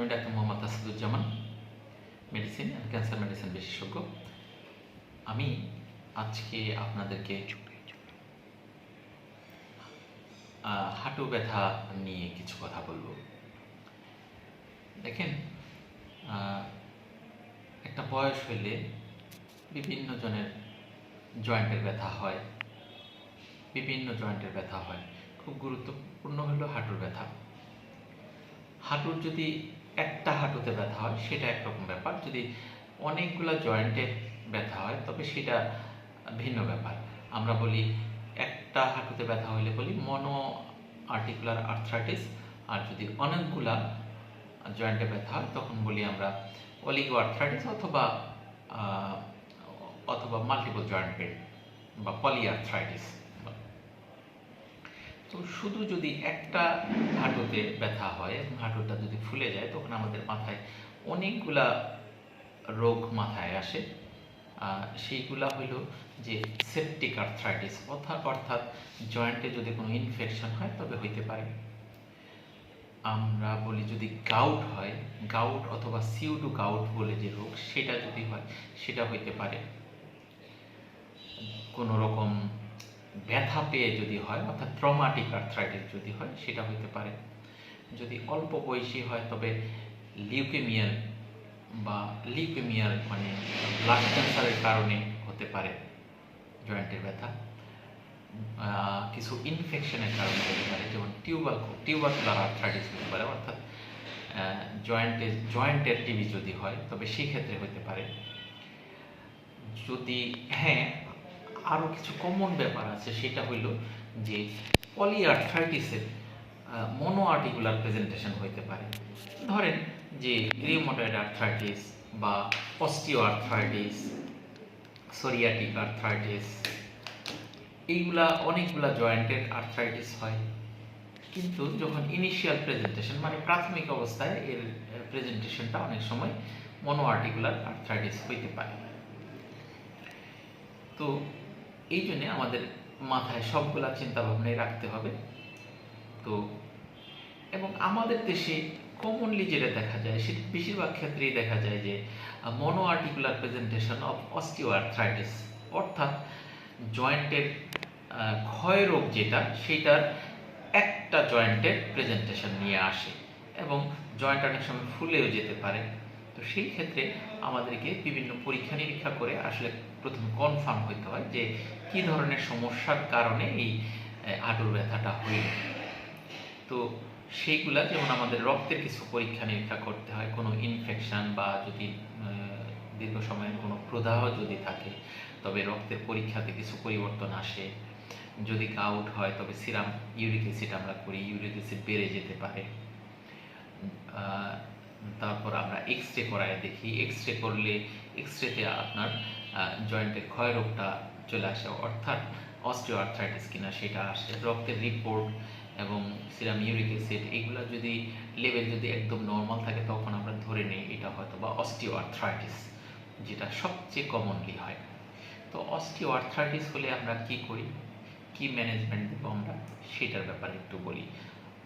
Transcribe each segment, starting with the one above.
আমি doctor Mohammad Asaduzzaman medicine cancer medicine বিশেষজ্ঞ। আমি আজকে আপনাদেরকে হাঁটু ব্যথা নিয়ে কিছু কথা বলব। দেখেন একটা বয়স হইলে বিভিন্ন জনের জয়েন্টের ব্যথা হয়, বিভিন্ন জয়েন্টের ব্যথা হয়। খুব গুরুত্বপূর্ণ হলো হাঁটুর ব্যথা। হাঁটুর যদি একটা হাঁটুতে ব্যথা হয়, সেটা একরকম ব্যাপার। যদি অনেকগুলো জয়েন্টে ব্যথা হয়, তবে সেটা ভিন্ন ব্যাপার। আমরা বলি একটা হাঁটুতে ব্যথা হলে বলি মনো আর্টিকুলার আর্থ্রাইটিস আর যদি অনেকগুলা জয়েন্টে ব্যথা হয়, তখন বলি আমরা অলিগো আর্থ্রাইটিস অথবা অথবা মাল্টিপল জয়েন্ট পেন বা পলি আর্থ্রাইটিস তো শুধু যদি একটা হাঁটুতে ব্যথা হয় এবং হাঁটুটা যদি ফুলে যায়, তখন আমাদের মাথায় অনেকগুলা রোগ মাথায় আসে। সেইগুলা হইল যে সেপটিক আর্থ্রাইটিস অর্থাৎ অর্থাৎ জয়েন্টে যদি কোনো ইনফেকশন হয়, তবে হইতে পারে। আমরা বলি যদি গাউট হয় গাউট অথবা সিউডু গাউট বলে যে রোগ, সেটা যদি হয়, সেটা হইতে পারে। কোনো রকম ব্যথা পেয়ে যদি হয়, অর্থাৎ ট্রমাটিক আর্থ্রাইটিস যদি হয়, সেটা হইতে পারে। যদি অল্প বয়সী হয়, তবে লিউকেমিয়ার বা লিউকেমিয়ার মানে ব্লাড ক্যান্সারের কারণে হতে পারে জয়েন্টের ব্যথা। কিছু ইনফেকশনের কারণে হতে পারে, যেমন টিউবার টিউবারকুলার আর্থ্রাইটিস হতে পারে, অর্থাৎ জয়েন্টে জয়েন্টের টিবি যদি হয়, তবে সেই ক্ষেত্রে হতে পারে। যদি হ্যাঁ আরও কিছু কমন ব্যাপার আছে, সেটা হইল যে পলিআর্থ্রাইটিসের মনো আর্টিকুলার প্রেজেন্টেশন হইতে পারে। ধরেন যে রিউমাটয়েড আর্থ্রাইটিস বা অস্টিও আর্থ্রাইটিস সোরিয়াটিক আর্থ্রাইটিস এইগুলা অনেকগুলা জয়েন্টেড আর্থ্রাইটিস হয়। কিন্তু যখন ইনিশিয়াল প্রেজেন্টেশন মানে প্রাথমিক অবস্থায় এর প্রেজেন্টেশনটা অনেক সময় মনো আর্টিকুলার আর্থ্রাইটিস হইতে পারে। তো এই জন্যে আমাদের মাথায় সবগুলা চিন্তা ভাবনাই রাখতে হবে। তো, এবং আমাদের দেশে কমনলি যেটা দেখা যায়, সেটা বেশিরভাগ ক্ষেত্রেই দেখা যায় যে mono articular presentation of osteoarthritis অর্থাৎ জয়েন্টের ক্ষয় রোগ যেটা সেটার একটা জয়েন্টের প্রেজেন্টেশন নিয়ে আসে, এবং জয়েন্ট অনেক সময় ফুলেও যেতে পারে। তো সেই ক্ষেত্রে আমাদেরকে বিভিন্ন পরীক্ষা নিরীক্ষা করে আসলে প্রথমে কনফার্ম হইতে হয় যে কি ধরনের সমস্যার কারণে এই হাঁটুর ব্যথাটা হইল তো সেইগুলা যেমন আমাদের রক্তের কিছু পরীক্ষা নিরীক্ষা করতে হয়, কোনো ইনফেকশন বা যদি দীর্ঘ সময়ের কোনো প্রদাহ যদি থাকে, তবে রক্তের পরীক্ষাতে কিছু পরিবর্তন আসে। যদি গাউট হয়, তবে সিরাম, ইউরিক অ্যাসিড আমরা করি, ইউরিক অ্যাসিড বেড়ে যেতে পারে। তারপর আমরা এক্স রে করায় দেখি। এক্স রে করলে এক্স রেতে আপনার জয়েন্টের ক্ষয় রোগটা চলে আসে। অর্থাৎ অস্টিও আর্থ্রাইটিস কিনা সেটা আসে। রক্তের রিপোর্ট এবং সিরাম ইউরিক অ্যাসিড এগুলো যদি লেভেল যদি একদম নর্মাল থাকে, তখন আমরা ধরে নিই এটা হয়তো বা অস্টিও আর্থ্রাইটিস যেটা সবচেয়ে কমনলি হয়। তো অস্টিও আর্থ্রাইটিস হলে আমরা কি করি? কি ম্যানেজমেন্ট দেবো আমরা? সেটার ব্যাপারে একটু বলি।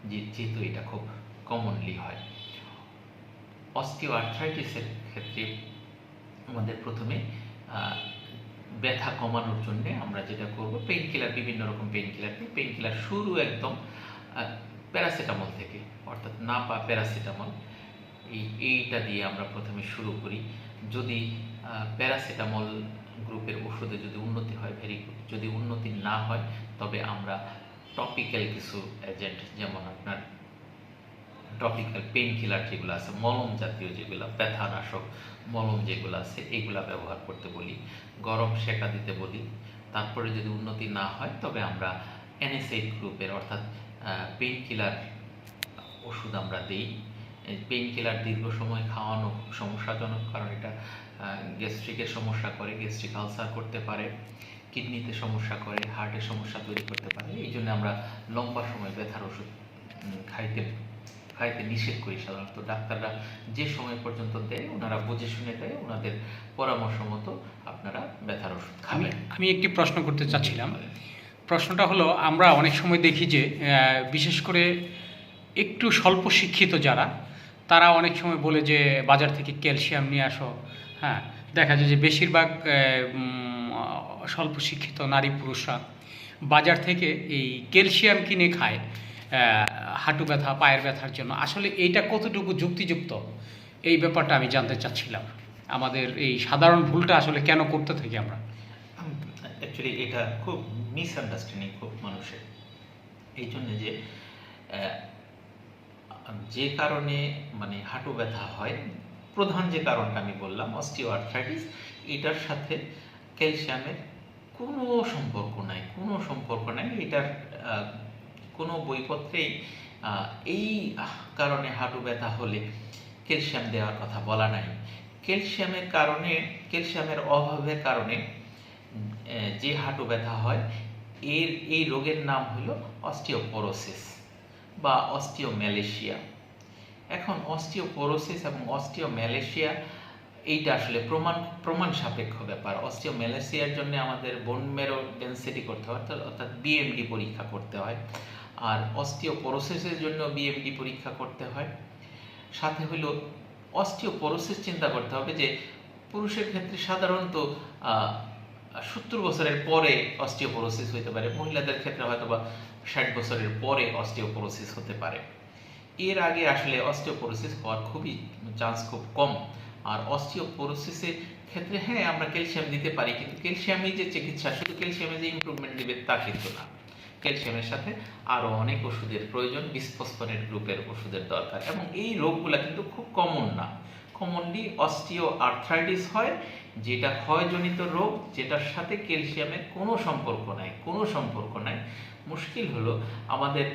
যে, যেহেতু এটা খুব কমনলি হয়। অস্টিও আর্থ্রাইটিসের ক্ষেত্রে আমাদের প্রথমে ব্যথা কমানোর জন্য আমরা যেটা করব পেইন কিলার বিভিন্ন রকম পেইন কিলার পেইন কিলার শুরু একদম প্যারাসিটামল থেকে, অর্থাৎ না পা প্যারাসিটামল এই, এইটা দিয়ে আমরা প্রথমে শুরু করি। যদি প্যারাসিটামল গ্রুপের ওষুধে যদি উন্নতি হয় ভেরি গুড যদি উন্নতি না হয়, তবে আমরা টপিক্যাল কিছু এজেন্ট যেমন আপনার টপিক্যাল পেইন কিলার যেগুলো আছে, মলম জাতীয় যেগুলো, ব্যথানাশক মলম যেগুলো আছে, এগুলা ব্যবহার করতে বলি। গরম সেকা দিতে বলি। তারপরে যদি উন্নতি না হয়, তবে আমরা এনএসএইড গ্রুপের অর্থাৎ পেইন কিলার ওষুধ আমরা দিই। পেইন কিলার দীর্ঘ সময় খাওয়ানো সমস্যাজনক, কারণ এটা গ্যাস্ট্রিকের সমস্যা করে গ্যাস্ট্রিক আলসার করতে পারে কিডনিতে সমস্যা করে হার্টের সমস্যা তৈরি করতে পারে। এই জন্য আমরা লম্বা সময় ব্যথার ওষুধ খাইতে খাইতে নিষেধ করি সাধারণত ডাক্তাররা যে সময় পর্যন্ত দেয় ওনারা বুঝে শুনে দেয় ওনাদের পরামর্শ মতো আপনারা ব্যথার ওষুধ খাবেন। আমি একটি প্রশ্ন করতে চাচ্ছিলাম। প্রশ্নটা হলো আমরা অনেক সময় দেখি যে বিশেষ করে একটু স্বল্প শিক্ষিত যারা তারা অনেক সময় বলে যে বাজার থেকে ক্যালসিয়াম নিয়ে আসো হ্যাঁ। দেখা যায় যে বেশিরভাগ স্বল্প শিক্ষিত নারী পুরুষরা বাজার থেকে এই ক্যালসিয়াম কিনে খায়। হাঁটু ব্যথা, পায়ের ব্যথার জন্য। আসলে এইটা কতটুকু যুক্তিযুক্ত, এই ব্যাপারটা আমি জানতে চাচ্ছিলাম। আমাদের এই সাধারণ ভুলটা আসলে কেন করতে থাকি আমরা? অ্যাকচুয়ালি এটা খুব মিসআন্ডারস্ট্যান্ডিং খুব মানুষের। এই জন্য যে যে কারণে মানে হাঁটু ব্যথা হয়, প্রধান যে কারণটা আমি বললাম অস্টিও আর্থ্রাইটিস এটার সাথে ক্যালসিয়ামের কোনো সম্পর্ক নাই, কোনো সম্পর্ক নাই। এটার কোনো বইপত্রেই এই কারণে হাঁটু ব্যথা হলে ক্যালসিয়াম দেওয়ার কথা বলা নাই। ক্যালসিয়ামের কারণে, ক্যালসিয়ামের অভাবের কারণে যে হাঁটু ব্যথা হয়, এর, এই রোগের নাম হলো অস্টিওপোরোসিস বা অস্টিওম্যালেশিয়া। এখন অস্টিওপোরোসিস এবং অস্টিওম্যালেশিয়া, এইটা আসলে প্রমাণ প্রমাণ সাপেক্ষ ব্যাপার। অস্টিওম্যালেশিয়ার জন্য আমাদের বোন মেরো ডেন্সিটি করতে হয়, অর্থাৎ বিএমডি পরীক্ষা করতে হয়। আর অস্টিওপোরোসিসের জন্য বিএমডি পরীক্ষা করতে হয়। সাথে হইল অস্টিওপোরোসিস চিন্তা করতে হবে যে পুরুষের ক্ষেত্রে সাধারণত সত্তর বছরের পরে অস্টিওপোরোসিস হতে পারে, মহিলাদের ক্ষেত্রে হয়তো বা ষাট বছরের পরে অস্টিওপোরোসিস হতে পারে। এর আগে আসলে অস্টিওপোরোসিস হওয়ার খুবই চান্স খুব কম। আর অস্টিওপোরোসিসের ক্ষেত্রে হ্যাঁ আমরা ক্যালসিয়াম দিতে পারি, কিন্তু ক্যালসিয়ামই যে চিকিৎসা, শুধু ক্যালসিয়ামে যে ইম্প্রুভমেন্ট দেবে তা কিন্তু না। ক্যালসিয়ামের সাথে আরও অনেক ওষুধের প্রয়োজন বিসফসফোনেট গ্রুপের ওষুধের দরকার। এবং এই রোগগুলো কিন্তু খুব কমন না। কমনলি অস্টিও আর্থ্রাইটিস হয়, যেটা ক্ষয়জনিত রোগ, যেটার সাথে ক্যালসিয়ামের কোনো সম্পর্ক নাই, কোনো সম্পর্ক নাই। মুশকিল হলো আমাদের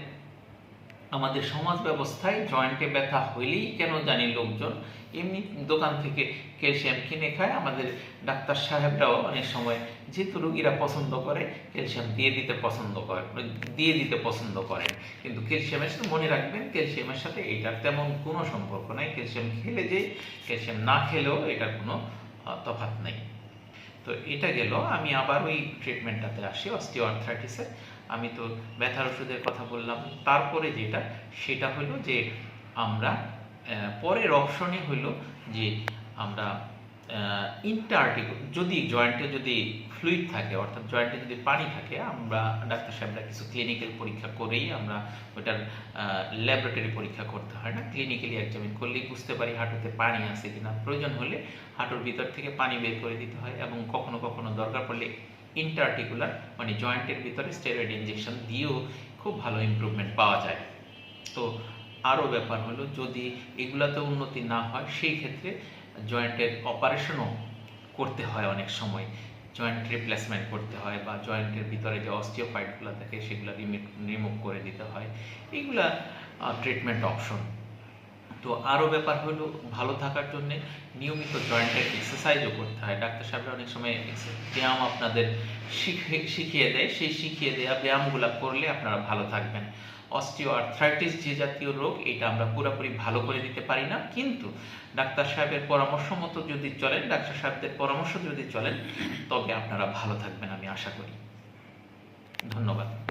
আমাদের সমাজ ব্যবস্থায় জয়েন্টে ব্যথা হইলেই কেন জানি লোকজন এমনি দোকান থেকে ক্যালসিয়াম কিনে খায়। আমাদের ডাক্তার সাহেবরাও অনেক সময় যেহেতু রুগীরা পছন্দ করে, ক্যালসিয়াম দিয়ে দিতে পছন্দ করে দিয়ে দিতে পছন্দ করেন। কিন্তু ক্যালসিয়ামের সাথে মনে রাখবেন, ক্যালসিয়ামের সাথে এটার তেমন কোনো সম্পর্ক নাই। ক্যালসিয়াম খেলে যে, ক্যালসিয়াম না খেলেও এটার কোনো তফাৎ নেই। তো এটা গেল। আমি আবার ওই ট্রিটমেন্টটাতে আসি অস্টিও আর্থ্রাইটিসের আমি তো ব্যথার ওষুধের কথা বললাম। তারপরে যেটা, সেটা হলো যে আমরা পরের অপশনে হলো যে আমরা ইন্টারটিক যদি জয়েন্টে যদি ফ্লুইড থাকে, অর্থাৎ জয়েন্টে যদি পানি থাকে, আমরা ডাক্তার সাহেবরা কিছু ক্লিনিক্যাল পরীক্ষা করেই আমরা ওটার ল্যাবরেটরি পরীক্ষা করতে হয় না। ক্লিনিক্যালি এক্সামিন করলেই বুঝতে পারি হাঁটুতে পানি আছে কিনা। প্রয়োজন হলে হাঁটুর ভিতর থেকে পানি বের করে দিতে হয় এবং কখনো কখনো দরকার পড়লে ইন্টারটিকুলার মানে জয়েন্টের ভিতরে স্টেরয়েড ইঞ্জেকশন দিয়েও খুব ভালো ইমপ্রুভমেন্ট পাওয়া যায়। তো আরও ব্যাপার হলো, যদি এগুলাতে উন্নতি না হয়, সেই ক্ষেত্রে জয়েন্টের অপারেশনও করতে হয় অনেক সময়। জয়েন্ট রিপ্লেসমেন্ট করতে হয় বা জয়েন্টের ভিতরে যে অস্টিওফাইটগুলো থাকে, সেগুলো রিমুভ করে দিতে হয়। এইগুলা ট্রিটমেন্ট অপশন তো আরও ব্যাপার হলো ভালো থাকার জন্য নিয়মিত জয়েন্টের এক্সারসাইজও করতে হয়। ডাক্তার সাহেবরা অনেক সময় ব্যায়াম আপনাদের শিখে, শিখিয়ে দেয়। সেই শিখিয়ে দেওয়া ব্যায়ামগুলো করলে আপনারা ভালো থাকবেন। অস্টিও আর্থ্রাইটিস যে জাতীয় রোগ, এটা আমরা পুরোপুরি ভালো করে দিতে পারি না। কিন্তু ডাক্তার সাহেবের পরামর্শ মতো যদি চলেন, ডাক্তার সাহেবদের পরামর্শ যদি চলেন, তবে আপনারা ভালো থাকবেন আমি আশা করি। ধন্যবাদ।